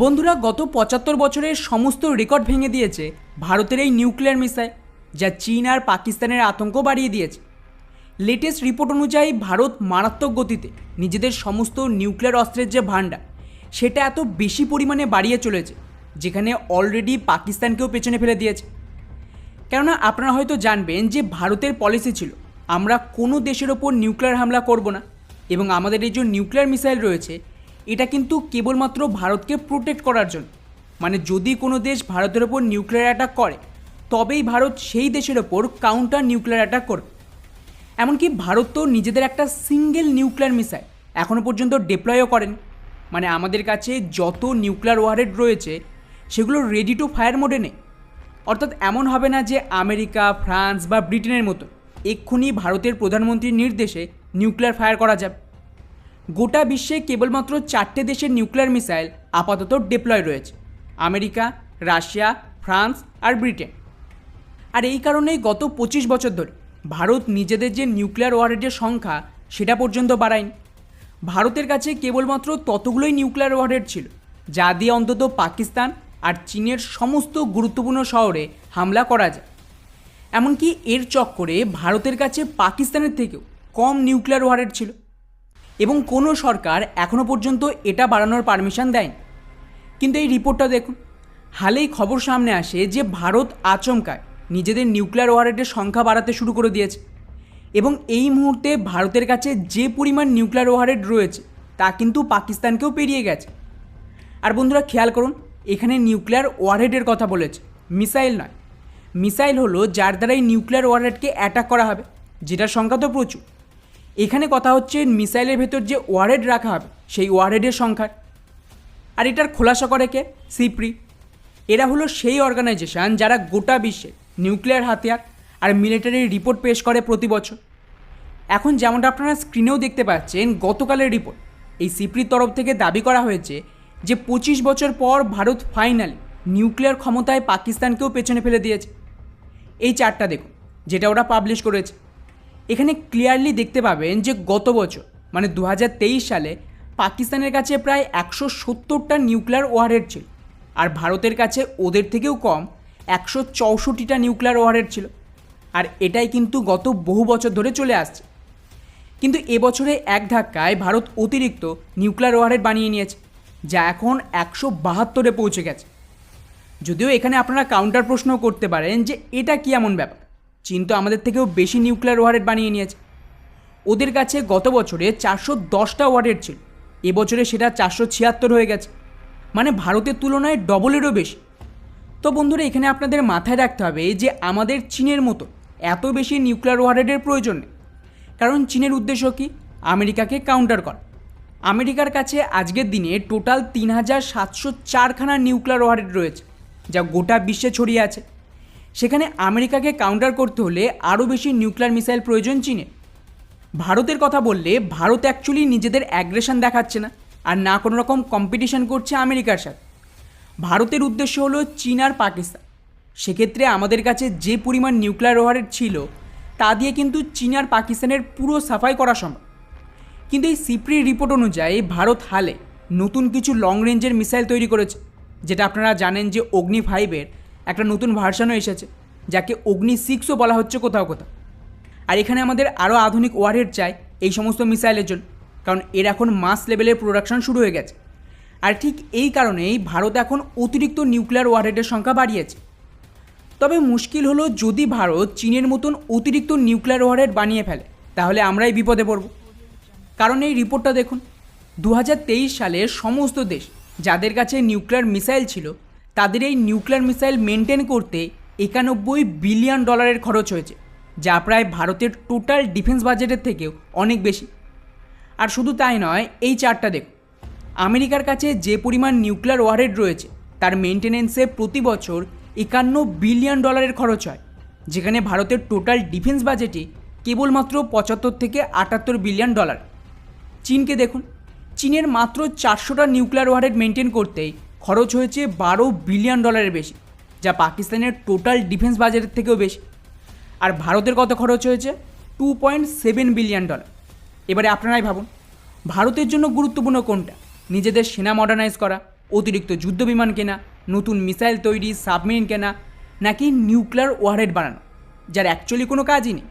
বন্ধুরা, গত পঁচাত্তর বছরের সমস্ত রেকর্ড ভেঙে দিয়েছে ভারতের এই নিউক্লিয়ার মিসাইল, যা চীন আর পাকিস্তানের আতঙ্ক বাড়িয়ে দিয়েছে। লেটেস্ট রিপোর্ট অনুযায়ী ভারত মারাত্মক গতিতে নিজেদের সমস্ত নিউক্লিয়ার অস্ত্রের যে ভাণ্ডার, সেটা এত বেশি পরিমাণে বাড়িয়ে চলেছে, যেখানে অলরেডি পাকিস্তানকেও পেছনে ফেলে দিয়েছে। কেননা, আপনারা হয়তো জানবেন যে ভারতের পলিসি ছিল, আমরা কোনো দেশের ওপর নিউক্লিয়ার হামলা করব না, এবং আমাদের এই যে নিউক্লিয়ার মিসাইল রয়েছে এটা কিন্তু কেবলমাত্র ভারতকে প্রোটেক্ট করার জন্য। মানে যদি কোনো দেশ ভারতের ওপর নিউক্লিয়ার অ্যাটাক করে, তবেই ভারত সেই দেশের ওপর কাউন্টার নিউক্লিয়ার অ্যাটাক করবে। এমনকি ভারত তো নিজেদের একটা সিঙ্গেল নিউক্লিয়ার মিসাইল এখনও পর্যন্ত ডিপ্লয়ও করেন। মানে আমাদের কাছে যত নিউক্লিয়ার ওয়ারেড রয়েছে, সেগুলো রেডি টু ফায়ার মোডে নেই। অর্থাৎ এমন হবে না যে আমেরিকা, ফ্রান্স বা ব্রিটেনের মতো এক্ষুনি ভারতের প্রধানমন্ত্রীর নির্দেশে নিউক্লিয়ার ফায়ার করা যাবে। গোটা বিশ্বে কেবলমাত্র চারটে দেশের নিউক্লিয়ার মিসাইল আপাতত ডিপ্লয় রয়েছে। আমেরিকা, রাশিয়া, ফ্রান্স আর ব্রিটেন। আর এই কারণেই গত পঁচিশ বছর ধরে ভারত নিজেদের যে নিউক্লিয়ার ওয়ারেডের সংখ্যা, সেটা পর্যন্ত বাড়ায়নি। ভারতের কাছে কেবলমাত্র ততগুলোই নিউক্লিয়ার ওয়ারেড ছিল, যা দিয়ে অন্তত পাকিস্তান আর চীনের সমস্ত গুরুত্বপূর্ণ শহরে হামলা করা যায়। এমনকি এর চক্করে ভারতের কাছে পাকিস্তানের থেকেও কম নিউক্লিয়ার ওয়ারেড ছিল। এবং কোনো সরকার এখনও পর্যন্ত এটা বাড়ানোর পারমিশন দেয়নি। কিন্তু এই রিপোর্টটা দেখুন, হালেই খবর সামনে আসে যে ভারত আচমকায় নিজেদের নিউক্লিয়ার ওয়ারেডের সংখ্যা বাড়াতে শুরু করে দিয়েছে এবং এই মুহূর্তে ভারতের কাছে যে পরিমাণ নিউক্লিয়ার ওয়ারেড রয়েছে, তা কিন্তু পাকিস্তানকেও পেরিয়ে গেছে। আর বন্ধুরা, খেয়াল করুন, এখানে নিউক্লিয়ার ওয়ারহেডের কথা বলেছে মিসাইল নয়। মিসাইল হলো যার দ্বারা এই নিউক্লিয়ার ওয়ারহেডকে অ্যাটাক করা হবে, যেটার সংখ্যা তো প্রচুর। এখানে কথা হচ্ছে মিসাইলের ভেতর যে ওয়ারেড রাখা হবে, সেই ওয়ারেডের সংখ্যার আর এটার খোলাসা করে কে? সিপ্রি। এরা হলো সেই অর্গানাইজেশন যারা গোটা বিশ্বে নিউক্লিয়ার হাতিয়ার আর মিলিটারির রিপোর্ট পেশ করে প্রতি বছর। এখন যেমনটা আপনারা স্ক্রিনেও দেখতে পাচ্ছেন, গতকালের রিপোর্ট এই সিপ্রির তরফ থেকে দাবি করা হয়েছে যে পঁচিশ বছর পর ভারত ফাইনালি নিউক্লিয়ার ক্ষমতায় পাকিস্তানকেও পেছনে ফেলে দিয়েছে। এই চারটা দেখুন, যেটা ওরা পাবলিশ করেছে। এখানে ক্লিয়ারলি দেখতে পাবেন যে গত বছর মানে দু হাজার তেইশ সালে, পাকিস্তানের কাছে প্রায় একশো সত্তরটা নিউক্লিয়ার ওয়ারহেড ছিল আর ভারতের কাছে ওদের থেকেও কম একশো চৌষট্টিটা নিউক্লিয়ার ওয়ারহেড ছিল। আর এটাই কিন্তু গত বহু বছর ধরে চলে আসছে। কিন্তু এবছরে এক ধাক্কায় ভারত অতিরিক্ত নিউক্লিয়ার ওয়ারহেড বানিয়ে নিয়েছে, যা এখন একশো বাহাত্তরে পৌঁছে গেছে। যদিও এখানে আপনারা কাউন্টার প্রশ্নও করতে পারেন যে এটা কি এমন ব্যাপার? চীন তো আমাদের থেকেও বেশি নিউক্লিয়ার ওয়ারহেড বানিয়ে নিয়েছে। ওদের কাছে গত বছরে চারশো দশটা ওয়ার্ডের ছিল এবছরে সেটা চারশো ছিয়াত্তর হয়ে গেছে। মানে ভারতের তুলনায় ডবলেরও বেশি। তো বন্ধুরা, এখানে আপনাদের মাথায় রাখতে হবে যে আমাদের চীনের মতো এত বেশি নিউক্লিয়ার ওয়ারহেডের প্রয়োজন নেই। কারণ চীনের উদ্দেশ্য কি? আমেরিকাকে কাউন্টার করা। আমেরিকার কাছে আজকের দিনে টোটাল তিন হাজার সাতশো চারখানা নিউক্লিয়ার ওয়ারহেড রয়েছে, যা গোটা বিশ্বে ছড়িয়ে আছে। সেখানে আমেরিকাকে কাউন্টার করতে হলে আরও বেশি নিউক্লিয়ার মিসাইল প্রয়োজন চীনের ভারতের কথা বললে ভারত অ্যাকচুয়ালি নিজেদের অ্যাগ্রেশন দেখাচ্ছে না আর না কোনো রকম কম্পিটিশন করছে আমেরিকার সাথে। ভারতের উদ্দেশ্য হলো চীন আর পাকিস্তান। সেক্ষেত্রে আমাদের কাছে যে পরিমাণ নিউক্লিয়ার ওয়ারেড ছিল, তা দিয়ে কিন্তু চীন আর পাকিস্তানের পুরো সাফাই করা সম্ভব। কিন্তু এই সিপ্রি রিপোর্ট অনুযায়ী ভারত হালে নতুন কিছু লং রেঞ্জের মিসাইল তৈরি করেছে, যেটা আপনারা জানেন যে অগ্নি ফাইভের একটা নতুন ভার্সানও এসেছে, যাকে অগ্নি সিক্সও বলা হচ্ছে কোথাও কোথাও। আর এখানে আমাদের আরও আধুনিক ওয়ারহেড চাই এই সমস্ত মিসাইলের জন্য, কারণ এর এখন মাস লেভেলের প্রোডাকশন শুরু হয়ে গেছে। আর ঠিক এই কারণেই ভারত এখন অতিরিক্ত নিউক্লিয়ার ওয়ারহেডের সংখ্যা বাড়িয়েছে। তবে মুশকিল হলো যদি ভারত চীনের মতন অতিরিক্ত নিউক্লিয়ার ওয়ারহেড বানিয়ে ফেলে, তাহলে আমরাই বিপদে পড়ব। কারণ এই রিপোর্টটা দেখুন দু সালে সমস্ত দেশ যাদের কাছে নিউক্লিয়ার মিসাইল ছিল তাদের এই নিউক্লিয়ার মিসাইল মেনটেন করতে একানব্বই বিলিয়ন ডলারের খরচ হয়েছে, যা প্রায় ভারতের টোটাল ডিফেন্স বাজেটের থেকেও অনেক বেশি। আর শুধু তাই নয়, এই চারটা দেখুন আমেরিকার কাছে যে পরিমাণ নিউক্লিয়ার ওয়ারহেড রয়েছে, তার মেনটেনেন্সে প্রতি বছর একান্ন বিলিয়ন ডলারের খরচ হয়, যেখানে ভারতের টোটাল ডিফেন্স বাজেটে কেবলমাত্র পঁচাত্তর থেকে আটাত্তর বিলিয়ন ডলার। চীনকে দেখুন, চীনের মাত্র চারশোটা নিউক্লিয়ার ওয়ারহেড মেনটেন করতেই খরচ হয়েছে বারো বিলিয়ন ডলারের বেশি, যা পাকিস্তানের টোটাল ডিফেন্স বাজেটের থেকেও বেশি। আর ভারতের কত খরচ হয়েছে? Two point seven billion dollar এবারে আপনারাই ভাবুন, ভারতের জন্য গুরুত্বপূর্ণ কোনটা? নিজেদের সেনা মডার্নাইজ করা, অতিরিক্ত যুদ্ধ বিমান কেনা, নতুন মিসাইল তৈরি সাবমেরিন কেনা, নাকি নিউক্লিয়ার ওয়ারহেড বানানো, যার অ্যাকচুয়ালি কোনো কাজই নেই?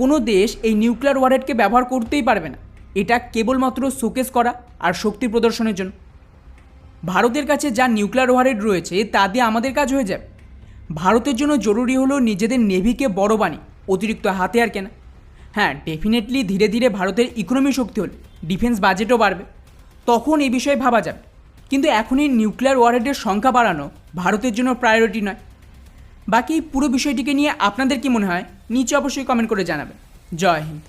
কোনো দেশ এই নিউক্লিয়ার ওয়ারহেডকে ব্যবহার করতেই পারবে না। এটা কেবলমাত্র শোকেস করা আর শক্তি প্রদর্শনের জন্য। ভারতের কাছে যা নিউক্লিয়ার ওয়ারেড রয়েছে, তা দিয়ে আমাদের কাজ হয়ে যাবে ভারতের জন্য জরুরি হলো নিজেদের নেভিকে বড় বানি অতিরিক্ত হাতিয়ার কেনা। হ্যাঁ ডেফিনেটলি ধীরে ধীরে ভারতের ইকোনমি শক্তি হলে ডিফেন্স বাজেটও বাড়বে। তখন এই বিষয়ে ভাবা যাবে। কিন্তু এখনই নিউক্লিয়ার ওয়ারেডের সংখ্যা বাড়ানো ভারতের জন্য প্রায়োরিটি নয়। বাকি পুরো বিষয়টিকে নিয়ে আপনাদের কি মনে হয়? নিচে অবশ্যই কমেন্ট করে জানাবেন। জয় হিন্দ।